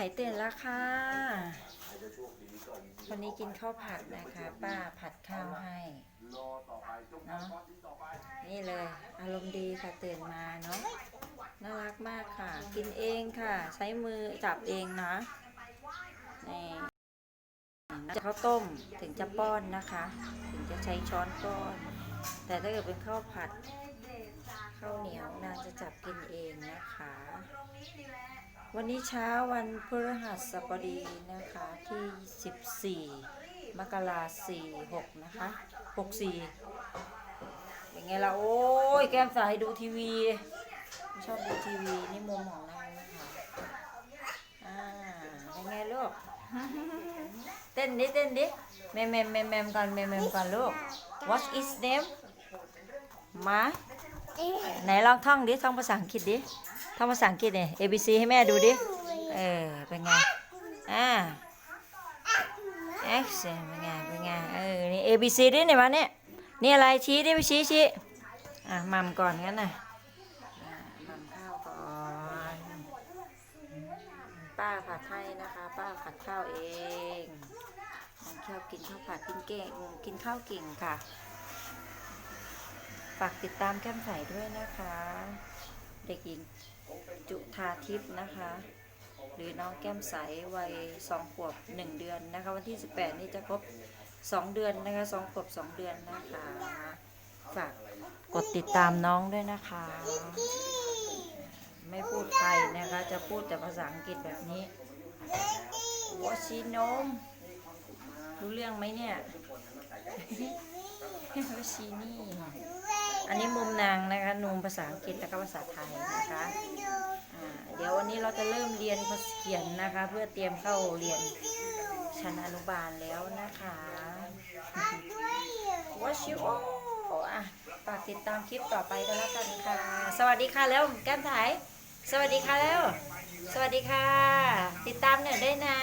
ถ่ายตื่นแล้วค่ะ วันนี้กินข้าวผัดนะคะ ป้าผัดข้าวให้เนาะนี่เลย อารมณ์ดีค่ะตื่นมาเนาะน่ารักมากค่ะ กินเองค่ะ ใช้มือจับเองนะนี่จะข้าวต้มถึงจะป้อนนะคะ ถึงจะใช้ช้อนป้อน แต่ถ้าเกิดเป็นข้าวผัดข้าวเหนียว นางจะจับกินเองนะคะ วันนี้เช้าวันพฤหัสบดีนะคะที่ 14 มกราสี่หกนะคะ64เป็นไงล่ะ โอ้ย แก้มสายดูทีวีชอบดูทีวีนี่มุมของนางนะคะอ่าเป็นไงลูก เต้นดิเต้นดิแมมแมมแมมแมมก่อนแมมแมมก่อนลูก What is name มา ไหนลองท่องดิ ท่องภาษาอังกฤษดิ ท่องภาษาอังกฤษเนี่ย A B C ให้แม่ดูดิ เออ เป็นไง อ่า X เป็นไง เป็นไง เออ นี่ A B C ดิเนี่ยมาเนี่ย นี่อะไรชี้ดิไปชี้ชี้อะมัมก่อนงั้นน่ะมัมข้าวก่อน ป้าผัดให้นะคะ ป้าผัดข้าวเองน้องชอบกินข้าวผัดกินเก่งกินข้าวเก่งค่ะ ฝากติดตามแก้มใสด้วยนะคะ เด็กหญิงจุธาทิพย์นะคะ หรือน้องแก้มใสวัยสองขวบหนึ่งเดือนนะคะ วันที่ 18 นี้จะครบ2เดือนนะคะสองขวบ2เดือนนะคะ ฝากกดติดตามน้องด้วยนะคะ ไม่พูดไทยนะคะ จะพูดแต่ภาษาอังกฤษแบบนี้วอชินมรู้เรื่องไหมเนี่ยวชินี่ อันนี้มุมนางนะคะนุมภาษาอังกฤษแล้วก็ภาษาไทยนะคะเดี๋ยววันนี้เราจะเริ่มเรียนภาษาเขียนนะคะ เพื่อเตรียมเข้าเรียนชั้นอนุบาลแล้วนะคะ ว่าชิวโอ้อะฝากติดตามคลิปต่อไปกันแล้วกันค่ะ สวัสดีค่ะแล้วแก้มถ่าย สวัสดีค่ะแล้ว สวัสดีค่ะ ติดตามหน่อยได้นะ